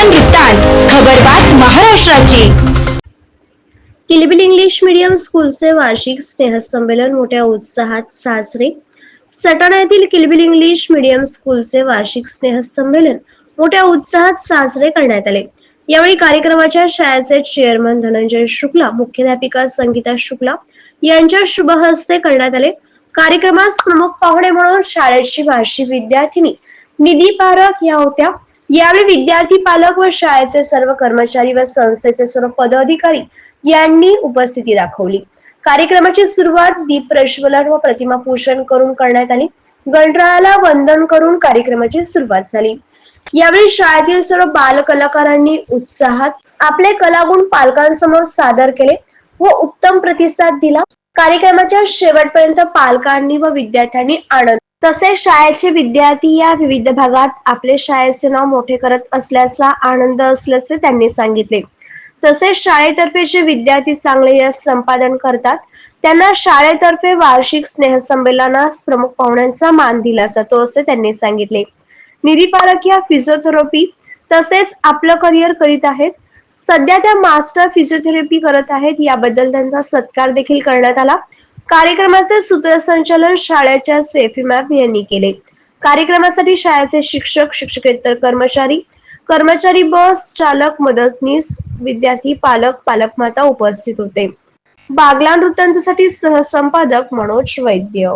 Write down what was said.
बागलान वृत्तांत खबरबात महाराष्ट्राची. किलबिल English medium स्कूलचे वार्षिक स्नेहसंमेलन मोठ्या उत्साहात साजरे. सटाणा येथील किलबिल इंग्लिश मीडियम स्कूलचे वार्षिक स्नेहसंमेलन मोठ्या उत्साहात साजरे करण्यात आले. यावेळी कार्यक्रमाच्या शाळेचे चेअरमन धनंजय शुक्ला मुख्याध्यापिका संगीता शुक्ला यांच्या शुभ हस्ते करण्यात आले. कार्यक्रमास प्रमुख पाहुणे म्हणून शाळेची वार्षिक विद्यार्थिनी निधी पारख या होत्या. यावेळी विद्यार्थी पालक व शाळेचे सर्व कर्मचारी व संस्थेचे सर्व पदाधिकारी यांनी उपस्थिती दाखवली. कार्यक्रमाची सुरुवात दीप प्रज्वलन व प्रतिमा पूजन करून करण्यात आली. गणरायाला वंदन करून कार्यक्रमाची सुरुवात झाली. यावेळी शाळेतील सर्व बाल कलाकारांनी उत्साहात आपले कलागुण पालकांसमोर सादर केले व उत्तम प्रतिसाद दिला. कार्यक्रमाच्या शेवटपर्यंत पालकांनी व विद्यार्थ्यांनी आनंद तसेच शाळेचे विद्यार्थी या विविध भागात आपले शाळेचे नाव मोठे करत असल्याचा आनंद असल्याचे त्यांनी सांगितले. तसेच शाळेतर्फे जे विद्यार्थी चांगले यश संपादन करतात त्यांना शाळेतर्फे वार्षिक स्नेहसंमेलनास प्रमुख पाहुण्यांचा मान दिला जातो असे त्यांनी सांगितले. निधी या फिजिओथेरपी तसेच आपलं करिअर करीत आहेत सध्या त्या मास्टर फिजिओथेरपी करत आहेत याबद्दल त्यांचा सत्कार देखील करण्यात आला. कार्यक्रमाचे सूत्रसंचालन शाळेच्या सेफी मॅप यांनी केले. कार्यक्रमासाठी शाळेचे शिक्षक शिक्षकेतर कर्मचारी कर्मचारी बस चालक मदतनीस विद्यार्थी पालक पालकमाता उपस्थित होते. बागला वृत्तांतसाठी सहसंपादक मनोज वैद्य.